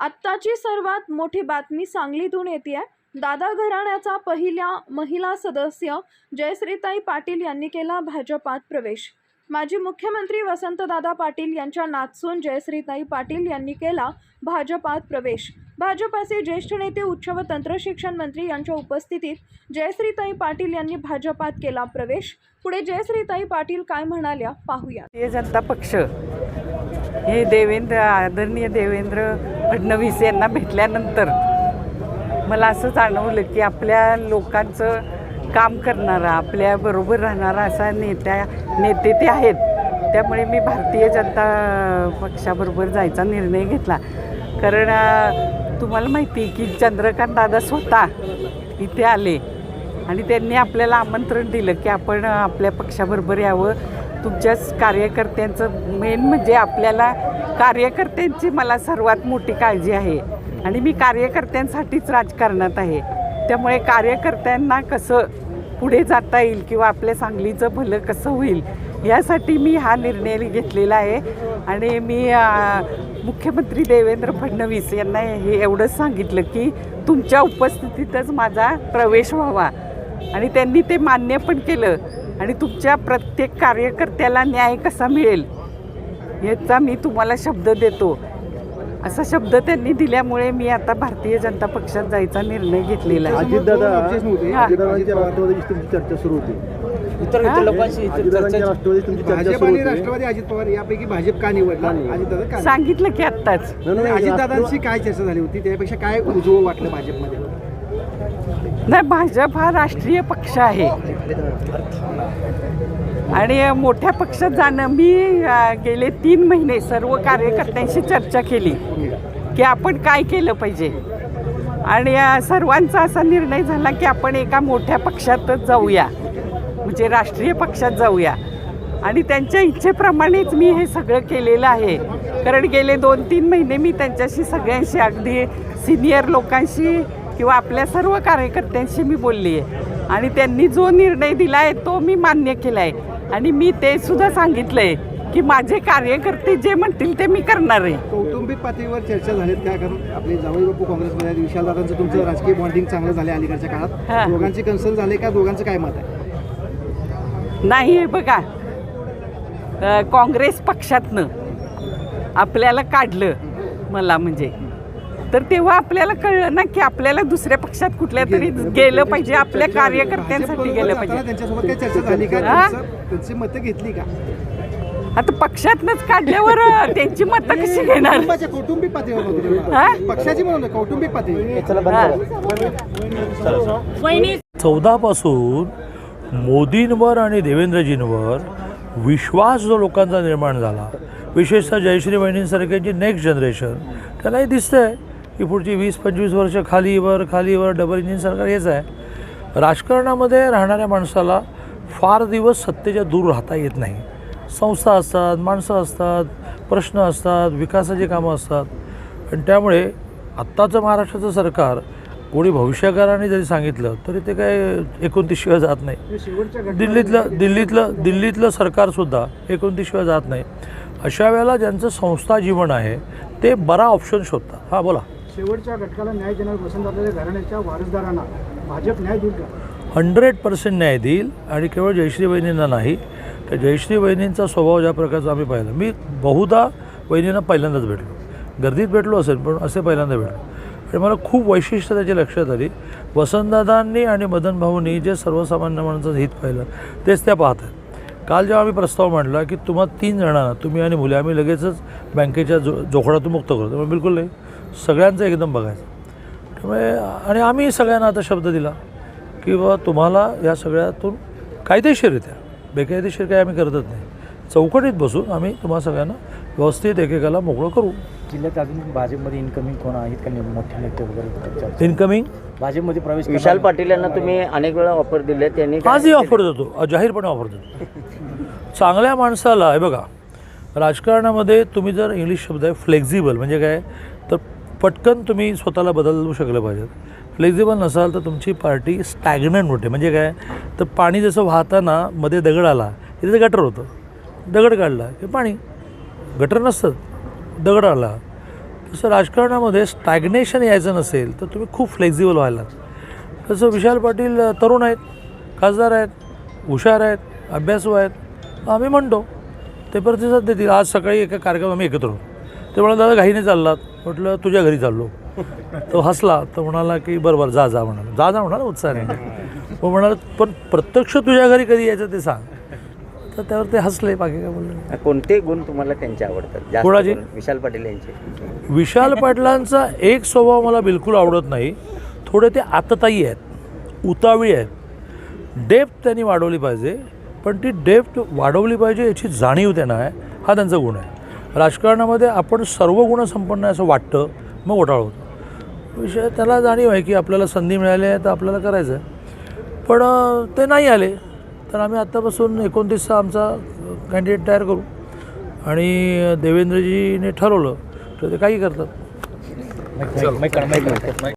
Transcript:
आत्ताची सर्वात मोठी बातमी सांगलीतून येते आहे दादा घराण्याचा पहिल्या महिला सदस्य जयश्रीताई पाटील यांनी केला भाजपात प्रवेश. माजी मुख्यमंत्री वसंतदादा पाटील यांच्या नातसून जयश्रीताई पाटील यांनी केला भाजपात प्रवेश. भाजपाचे ज्येष्ठ नेते उच्च व तंत्रशिक्षण मंत्री यांच्या उपस्थितीत जयश्रीताई पाटील यांनी भाजपात केला प्रवेश. पुढे जयश्रीताई पाटील काय म्हणाल्या पाहूया भारतीय जनता पक्ष हे देवेंद्र आदरणीय देवेंद्र फडणवीस यांना भेटल्यानंतर मला असं जाणवलं की आपल्या लोकांचं काम करणारा आपल्याबरोबर राहणारा असा नेत्या नेते ते आहेत. त्यामुळे मी भारतीय जनता पक्षाबरोबर जायचा निर्णय घेतला. कारण तुम्हाला माहिती आहे की चंद्रकांत दादा स्वतः इथे आले आणि त्यांनी आपल्याला आमंत्रण दिलं की आपण आपल्या पक्षाबरोबर यावं. तुमच्याच कार्यकर्त्यांचं मेन म्हणजे आपल्याला कार्यकर्त्यांची मला सर्वात मोठी काळजी आहे. आणि मी कार्यकर्त्यांसाठीच राजकारणात आहे. त्यामुळे कार्यकर्त्यांना कसं पुढे जाता येईल किंवा आपल्या सांगलीचं भलं कसं होईल यासाठी मी हा निर्णय घेतलेला आहे. आणि मी मुख्यमंत्री देवेंद्र फडणवीस यांना हे एवढंच सांगितलं की तुमच्या उपस्थितीतच माझा प्रवेश व्हावा. आणि त्यांनी ते मान्य पण केलं. आणि तुमच्या प्रत्येक कार्यकर्त्याला न्याय कसा मिळेल? याचा मी तुम्हाला शब्द देतो. असा शब्द त्यांनी दिल्यामुळे मी आता भारतीय जनता पक्षात जायचा निर्णय घेतलेला आहे. हा. चर्चा सुरू होती. इतर लोकांशी राष्ट्रवादी तुमची चर्चा भाजप सुरू आणि होती राष्ट्रवादी अजित पवार यापैकी भाजप का निवडला? सांगितलं की आत्ताच. अजितदादांशी काय चर्चा झाली होती? त्यापेक्षा काय उजवं वाटलं भाजपमध्ये? नाही भाजप हा राष्ट्रीय पक्ष आहे. आणि मोठ्या पक्षात जाणं मी गेले तीन महिने सर्व कार्यकर्त्यांशी चर्चा केली की आपण काय केलं पाहिजे. आणि सर्वांचा असा निर्णय झाला की आपण एका मोठ्या पक्षातच जाऊया. म्हणजे राष्ट्रीय पक्षात जाऊया. आणि त्यांच्या इच्छेप्रमाणेच मी हे सगळं केलेलं आहे. कारण गेले दोन तीन महिने मी त्यांच्याशी सगळ्यांशी अगदी सिनियर लोकांशी किंवा आपल्या सर्व कार्यकर्त्यांशी मी बोलली आहे आणि त्यांनी जो निर्णय दिला आहे तो मी मान्य केला आहे आणि मी ते सुद्धा सांगितलं आहे की माझे कार्यकर्ते जे म्हणतील ते मी करणार आहे. कौटुंबिक पातळीवर चर्चा झालीत काय कारण आपले जावई बापू काँग्रेसमध्ये आहेत विशालदादांचं तुमचं राजकीय बॉन्डिंग चांगलं झालं अलीकडच्या. काळात. दोघांची कन्सर्न झाले का? दोघांचं काय मत आहे? नाही बघा. काँग्रेस पक्षातनं आपल्याला काढलं मला म्हणजे. तर तेव्हा आपल्याला कळलं ना की आपल्याला दुसऱ्या पक्षात कुठल्या तरी गेलं पाहिजे आपल्या कार्यकर्त्यांसाठी गेलं पाहिजे. त्यांच्यासोबत काय चर्चा झाली का? हा? त्यांचं- त्यांची मतं घेतली का? आता पक्षातनंच काढल्यावर त्यांची मतं कशी घेणार? कौटुंबिक. पक्षाची पातळी. हा. चौदापासून मोदींवर आणि देवेंद्रजींवर विश्वास जो लोकांचा निर्माण झाला विशेषतः जयश्री वहिनींसारख्यांची नेक्स्ट जनरेशन त्यालाही दिसतंय. की पुढची वीस पंचवीस वर्ष खालीवर खालीवर डबल इंजिन सरकार हेच आहे. राजकारणामध्ये राहणाऱ्या माणसाला फार दिवस सत्तेच्या दूर राहता येत नाही. संस्था असतात माणसं असतात प्रश्न असतात विकासाची कामं असतात. आणि त्यामुळे आत्ताचं महाराष्ट्राचं सरकार कोणी भविष्यकाराने जरी सांगितलं तरी ते काय एकोणतीसशिवाय जात नाही. दिल्लीतलं दिल्लीतलं दिल्लीतलं सरकारसुद्धा एकोणतीसशिवाय जात नाही. अशा वेळेला ज्यांचं संस्था जीवन आहे ते बरा ऑप्शन शोधतात. हां बोला. शेवटच्या घटकाला न्याय देणार वसंतदादाच्या घराण्याच्या वारसदारांना भाजप न्याय देईल का? हंड्रेड पर्सेंट न्याय देईल आणि केवळ जयश्री वहिनींना नाही तर जयश्री वहिनींचा स्वभाव ज्या प्रकारचा आम्ही पाहिला. मी बहुधा वहिनींना पहिल्यांदाच भेटलो. गर्दीत भेटलो असेल पण असे पहिल्यांदा भेटलो. आणि मला खूप वैशिष्ट्य त्याची लक्षात आली. वसंतदादांनी आणि मदन भाऊंनी जे सर्वसामान्य माणसाचं हित पाहिलं तेच त्या पाहत आहेत काल जेव्हा आम्ही प्रस्ताव मांडला की तुम्हा तीन जणांना तुम्ही आणि मुले आम्ही लगेचच बँकेच्या जो जोखडातून मुक्त करतो. बिलकुल नाही. सगळ्यांचं एकदम बघायचं. त्यामुळे आणि आम्ही सगळ्यांना आता शब्द दिला की बाबा तुम्हाला या सगळ्यातून कायदेशीररित्या बेकायदेशीर काही आम्ही करतच नाही. चौकटीत बसून आम्ही तुम्हा सगळ्यांना व्यवस्थित एकेकाला मोकळं करू. जिल्ह्यात अजून भाजपमध्ये इन्कमिंग कोण आहेत का मोठे नेते वगैरे. इनकमिंग भाजपमध्ये प्रवेश विशाल पाटील यांना तुम्ही अनेक वेळा ऑफर दिले त्यांनी काय आजही? ऑफर देतो जाहीरपणे ऑफर देतो. चांगल्या माणसाला हे बघा राजकारणामध्ये तुम्ही जर इंग्लिश शब्द आहे फ्लेक्झिबल म्हणजे काय? तर पटकन तुम्ही स्वतःला बदलू शकलं पाहिजे. फ्लेक्झिबल नसाल तर तुमची पार्टी स्टॅग्नंट होते. म्हणजे काय? तर पाणी जसं वाहताना मध्ये दगड आला तिथे गटर होतं. दगड काढला की पाणी. गटर नसतं. दगड आला. तसं राजकारणामध्ये स्टॅग्नेशन यायचं नसेल तर तुम्ही खूप फ्लेक्झिबल व्हायला. तसं विशाल पाटील तरुण आहेत खासदार आहेत हुशार आहेत अभ्यासू आहेत. आम्ही म्हणतो ते प्रतिसाद देतील. आज सकाळी एका कार्यक्रम आम्ही एकत्र होतो. ते म्हणाला दादा घाईने चाललात. म्हटलं तुझ्या घरी चाललो. तो हसला तर म्हणाला की बरं बरं जा जा म्हणाला. जा जा म्हणाला उत्साहाने. मग म्हणाला पण प्रत्यक्ष तुझ्या घरी कधी यायचं ते सांग. तर त्यावर ते हसले बाकी काय बोलले. कोणते गुण तुम्हाला त्यांचे आवडतात? जास्त कोणाचे? करून? विशाल पाटील यांचे. विशाल पाटलांचा एक स्वभाव मला बिलकुल आवडत नाही. थोडे ते आतताई आहेत उतावळी आहेत. डेप्थ त्यांनी वाढवली पाहिजे पण ती डेप्थ वाढवली पाहिजे याची जाणीव त्यांना आहे. हा त्यांचा गुण आहे. राजकारणामध्ये आपण सर्व गुण संपन्न आहे असं वाटतं मग घोटाळा होतो. विषय त्याला जाणीव आहे की आपल्याला संधी मिळाली आहे तर आपल्याला करायचं आहे. पण ते नाही आले. तर आम्ही आत्तापासून एकोणतीसचा आमचा कॅन्डिडेट तयार करू. आणि देवेंद्रजीने ठरवलं तर ते काही करतात.